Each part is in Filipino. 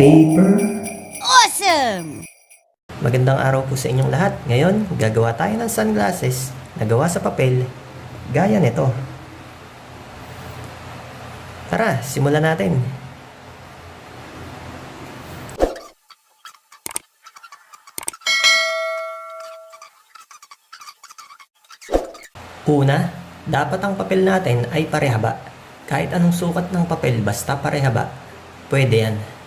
paper. Awesome! Magandang araw po sa inyong lahat. Ngayon, gagawa tayo ng sunglasses na gawa sa papel gaya nito. Tara, simulan natin. Una, dapat ang papel natin ay parehaba. Kahit anong sukat ng papel basta parehaba, pwede yan.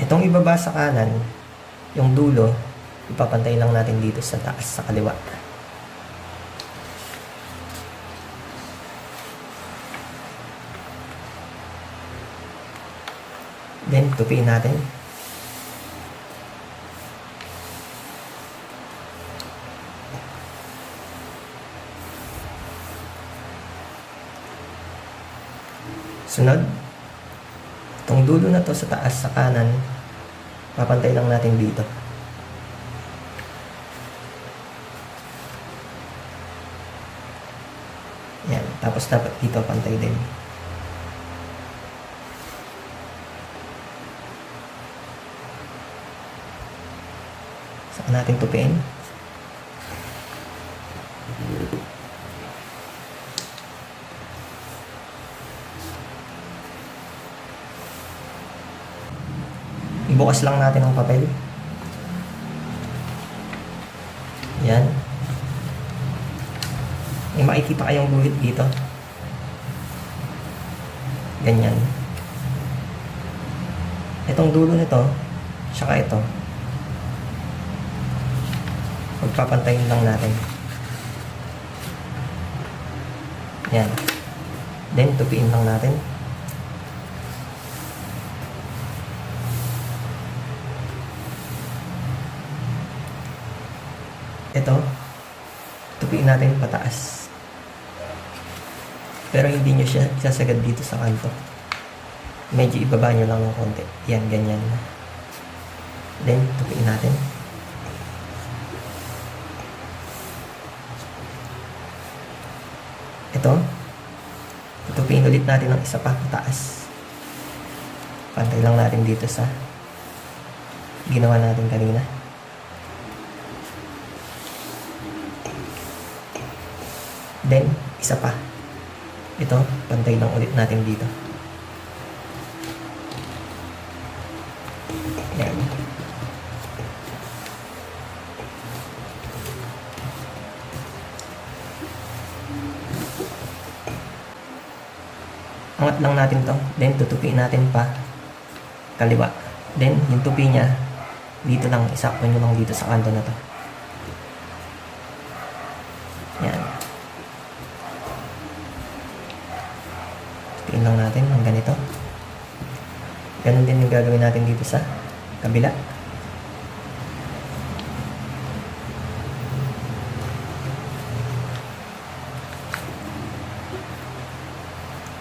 Itong ibaba sa kanan, yung dulo, ipapantay lang natin dito sa taas sa kaliwa. Then, tupiin natin. Sunod, itong dulo na to sa taas sa kanan, papantay lang natin dito. Yan. Tapos dapat dito pantay din. Saan natin tupiin? Ibukas lang natin ang papel. Yan. May makikita kayong guhit dito. Ganyan. Itong dulo nito, tsaka ito. Pagpapantayin lang natin. Yan. Then, tupiin lang natin. Ito, tupiin natin pataas. Pero hindi nyo siya isasagad dito sa kanto. Medyo ibaba nyo lang ng konti. Yan, ganyan. Then, tupiin natin. Ito, tutupiin ulit natin ng isa pa pataas. Pantay lang natin dito sa ginawa natin kanina. Then, isa pa. Ito, pantay lang ulit natin dito. Yan. Angat lang natin to. Then, tutupiin natin pa kaliwa. Then, yung tupi niya, dito lang, isakto nyo lang dito sa kanto na to. Yan. Tupiin lang natin ng ganito. Ganon din yung gagawin natin dito sa kabila.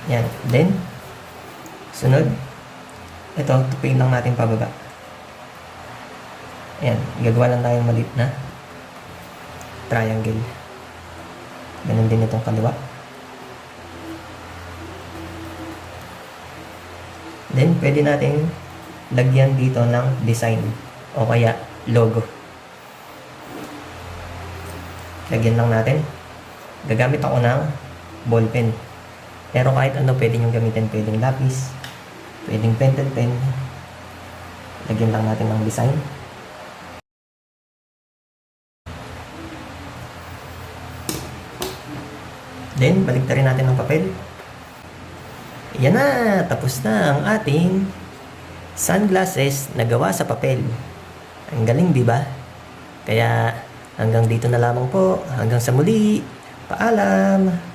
Yan. Then, sunod, ito, tupiin lang natin pababa. Ayan, gagawa lang tayong maliit na triangle. Ganun din itong kaliwa. Then, pwede natin lagyan dito ng design o kaya logo. Lagyan lang natin. Gagamit ako ng ballpen. Pero kahit ano pwede nyo gamitin. Pwedeng lapis, pwedeng pentel pen. Lagyan lang natin ng design. Then, baligtarin natin ng papel. Yan na! Tapos na ang ating sunglasses na gawa sa papel. Ang galing, di ba? Kaya, hanggang dito na lamang po. Hanggang sa muli. Paalam!